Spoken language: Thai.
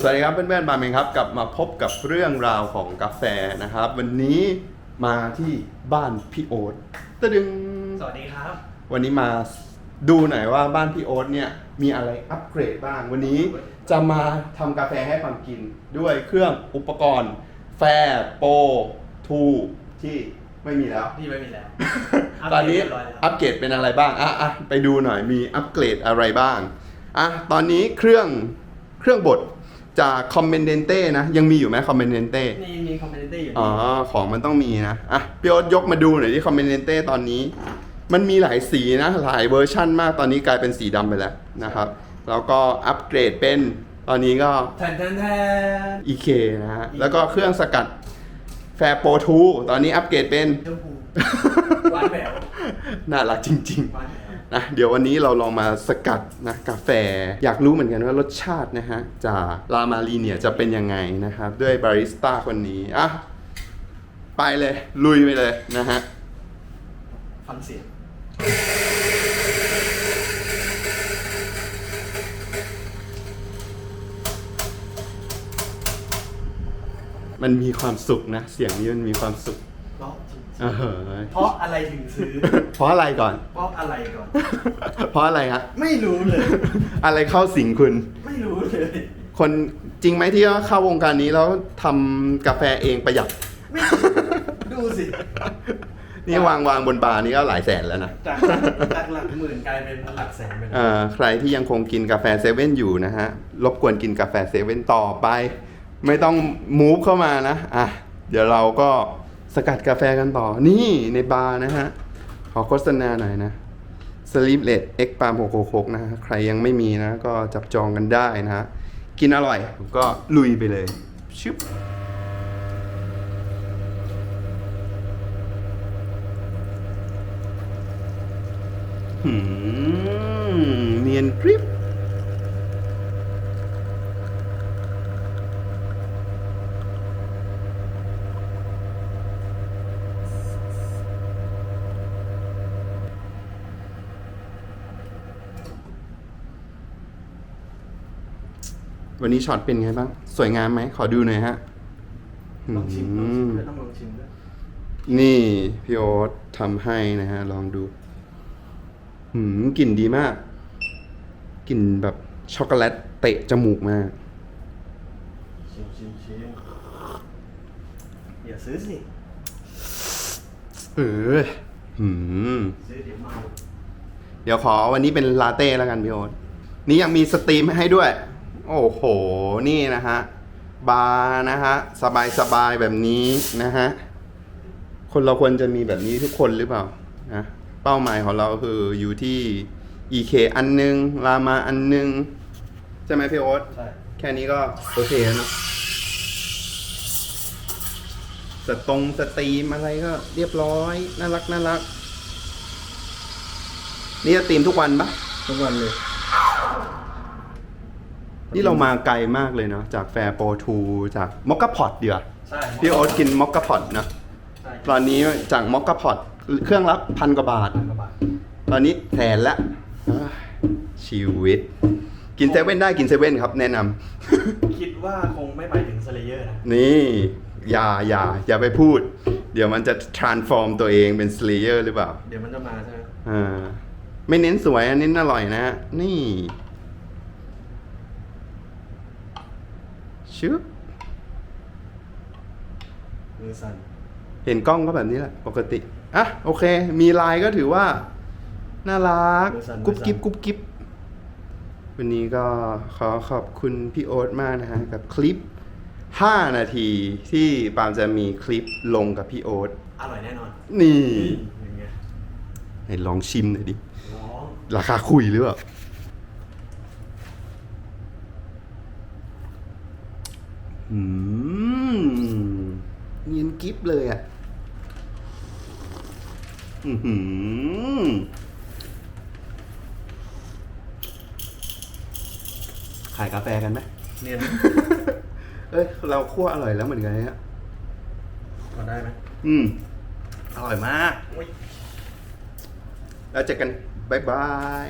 สวัสดีครับเพื่อนๆบาร์เมงครับกลับมาพบกับเรื่องราวของกาแฟนะครับ วันนี้มาที่บ้านพี่โอ๊ตตะดึงสวัสดีครับ วันนี้มาดูหน่อยว่าบ้านพี่โอ๊ตเนี่ยมีอะไรอัปเกรดบ้าง วันนี้จะมาทำกาแฟให้ฟังกินด้วยเครื่องอุปกรณ์แฟร์โปรทูที่ไม่มีแล้วพี่ไม่มีแล้วอัปเกรดตอนนี้เรียบร้อยแล้ว อัปเกรดเป็นอะไรบ้าง อะอะไปดูหน่อยมีอัปเกรดอะไรบ้าง อะ ตอนนี้เครื่อง เครื่องบดจากคอมเมนเดนเต้นะ ยังมีอยู่ไหมคอมเมนเดนเต้นี่มีคอมเมนต์อยู่อ๋อนี่ของมันต้องมีนะ อะพี่โอ๊ตยกมาดูหน่อยที่คอมเมนเดนเต้ตอนนี้ มันมีหลายสีนะ หลายเวอร์ชั่นมากตอนนี้กลายเป็นสีดำไปแล้วนะครับ แล้วก็อัปเกรดเป็นตอนนี้ก็แทนแทนแทน EK นะฮะ แล้วก็เครื่องสกัดแฟร์โปรทูตอนนี้อัปเกรดเป็นชมพูหวานแหววน่ารักจริงหวานแหววๆ นะเดี๋ยววันนี้เราลองมาสกัดนะกาแฟ อยากรู้เหมือนกันว่ารสชาตินะฮะจากลามารีเนี่ยจะเป็นยังไงนะครับ ด้วยบาริสต้าคนนี้อะไปเลยลุยไปเลยนะฮะฟังเสียงมันมีความสุขนะ เสียงนี้มันมีความสุขเพราะจ ริงเออเพราะอะไรถึงซื้อ เพราะอะไรก่อน เพราะอะไรก่อน เพราะอะไรฮะไม่รู้เลย อะไรเข้าสิงคุณ ไม่รู้เลย คนจริงไหมที่ว่าเข้าวงการนี้แล้วทำกาแฟเองประหยัด ไม่ดูสินี่วางวางบนบาร์นี่ก็หลายแสนแล้วนะ จากจากหลักหมื่นกลายเป็นหลักแสนไปแล้วเอ่อใครที่ยังคงกินกาแฟเซเว่นอยู่นะฮะ รบกวนกินกาแฟเซเว่นต่อไป ไม่ต้องมูฟเข้ามานะ อะ เดี๋ยวเราก็ สกัดกาแฟกันต่อ นี่ในบาร์นะฮะ ขอโฆษณาหน่อยนะ Sleepless X Palm 666นะฮะ ใครยังไม่มีนะ ก็จับจองกันได้นะฮะ กินอร่อย ผมก็ลุยไปเลย ชึบหืมเนียนกริบ วันนี้ช็อตเป็นไงบ้าง สวยงามไหม ขอดูหน่อยฮะลองชิมลองชิมด้วยต้องลองชิมด้วยนี่พี่โอ๊ตทำให้นะฮะ ลองดู หืมกลิ่นดีมาก กลิ่นแบบช็อกโกแลตเตะจมูกมาก ชิมชิมชิมอย่าซื้อสิ เออ หืม ซื้อเดี๋ยวเมา เดี๋ยวขอวันนี้เป็นลาเต้แล้วกันพี่โอ๊ตนี่ยังมีสตรีมให้ด้วย โอ้โห นี่นะฮะ บาร์นะฮะ สบายสบายๆแบบนี้นะฮะ คนเราควรจะมีแบบนี้ทุกคนหรือเปล่านะเป้าหมายของเราคืออยู่ที่ EK อันหนึงลามาอันหนึง ใช่ไหมพี่โอ๊ตใช่ แค่นี้ก็โอเคแล้วนะสตรงสตรีมอะไรก็เรียบร้อย น่ารักน่ารัก นี่จะตีมทุกวันปะทุกวันเลย นี่เรามาไกลมากเลยเนาะจากแฟร์โปรทูจากมอคกาพอตเดียวาใช่พี่โอ๊ตกินมอคกาพอตนะใช่ตอนนี้จากมอคกาพอตเครื่องละพันกว่าบาทพันกว่าบาท ตอนนี้แสนละอ่าชีวิต กินเซเว่นได้กินเซเว่นครับแนะนำคิดว่าคงไม่ไปถึงสเลเยอร์นะ นี่อย่าอย่าอย่าไปพูด เดี๋ยวมันจะ transform ตัวเองเป็น slayer หรือเปล่า เดี๋ยวมันจะมาใช่ไหมอ่าไม่เน้นสวยอันเน้นอร่อยนะฮะนี่ ชึบมือสั่นเห็นกล้องก็แบบนี้แหละ ปกติอะโอเค มีไลน์ก็ถือว่า น่ารัก กุ๊บกิ๊บกุ๊บกิ๊บวันนี้ก็ขอขอบคุณพี่โอ๊ตมากนะฮะ กับคลิป 5 นาทีที่ปาล์มจะมีคลิปลงกับพี่โอ๊ตอร่อยแน่นอน นี่ยังไงไหนลองชิมหน่อยดิน้องราคาคุยหรือเปล่า อืมเนียนกิฟเลยอะ อือหือขายกาแฟกันไหม เนียนเอ้ย เราคั่วอร่อยแล้วเหมือนกันเนี่ยพอได้ไหมอืม อร่อยมาก อุ๊ย แล้วเจอกัน บ๊ายบาย